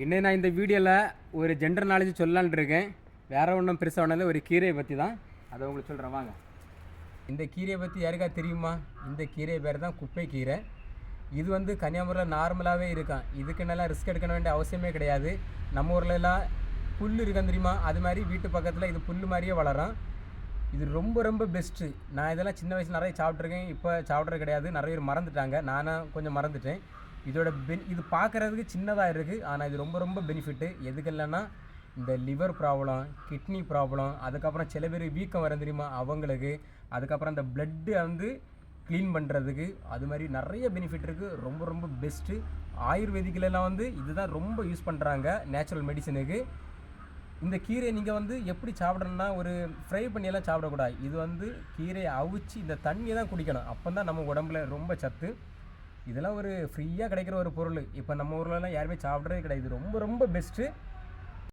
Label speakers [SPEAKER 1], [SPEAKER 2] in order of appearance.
[SPEAKER 1] இன்னும் நான் இந்த வீடியோவில் ஒரு ஜென்டர் நாலேஜ் சொல்லலான்னு இருக்கேன். வேற ஒன்றும் பெருசாக ஒன்றும் ஒரு கீரையை பற்றி தான். அதை உங்களுக்கு சொல்கிறேன் வாங்க. இந்த கீரையை பற்றி யாருக்கா தெரியுமா? இந்த கீரை பேர் தான் குப்பை கீரை இது வந்து கன்னியாகுமரியில் நார்மலாகவே இருக்கான். இதுக்கு நல்லா ரிஸ்க் எடுக்க வேண்டிய அவசியமே கிடையாது. நம்ம ஊர்லலாம் புல் இருக்கான் தெரியுமா? அது மாதிரி வீட்டு பக்கத்தில் இது புல் மாதிரியே வளரும் இது ரொம்ப ரொம்ப பெஸ்ட்டு நான் இதெல்லாம் சின்ன வயசில் நிறைய சாப்பிட்ருக்கேன் இப்போ சாப்பிட்றது கிடையாது. நிறைய பேர் மறந்துட்டாங்க. நானும் கொஞ்சம் மறந்துட்டேன். இதோட பென் இது பார்க்குறதுக்கு சின்னதாக இருக்குது ஆனால் இது ரொம்ப ரொம்ப பெனிஃபிட்டு எதுக்கு இல்லைன்னா இந்த லிவர் ப்ராப்ளம் கிட்னி ப்ராப்ளம் அதுக்கப்புறம் சில பேர் வீக்கம் வர தெரியுமா? அவங்களுக்கு. அதுக்கப்புறம் இந்த பிளட்டு வந்து க்ளீன் பண்ணுறதுக்கு அது மாதிரி நிறைய பெனிஃபிட் இருக்குது ரொம்ப ரொம்ப பெஸ்ட்டு ஆயுர்வேதிக்கிலலாம் வந்து இதுதான் ரொம்ப யூஸ் பண்ணுறாங்க நேச்சுரல் மெடிசனுக்கு இந்த கீரையை நீங்கள் வந்து எப்படி சாப்பிடணும்னா ஒரு ஃப்ரை பண்ணியெல்லாம் சாப்பிடக்கூடாது. இது வந்து கீரையை அவிச்சு இந்த தண்ணியை தான் குடிக்கணும். அப்போ தான் நம்ம உடம்புல ரொம்ப சத்து. இதெல்லாம் ஒரு ஃப்ரீயாக கிடைக்கிற ஒரு பொருள். இப்போ நம்ம ஊர்லலாம் யாருமே சாப்பிட்றதே கிடையாது. ரொம்ப ரொம்ப பெஸ்ட்டு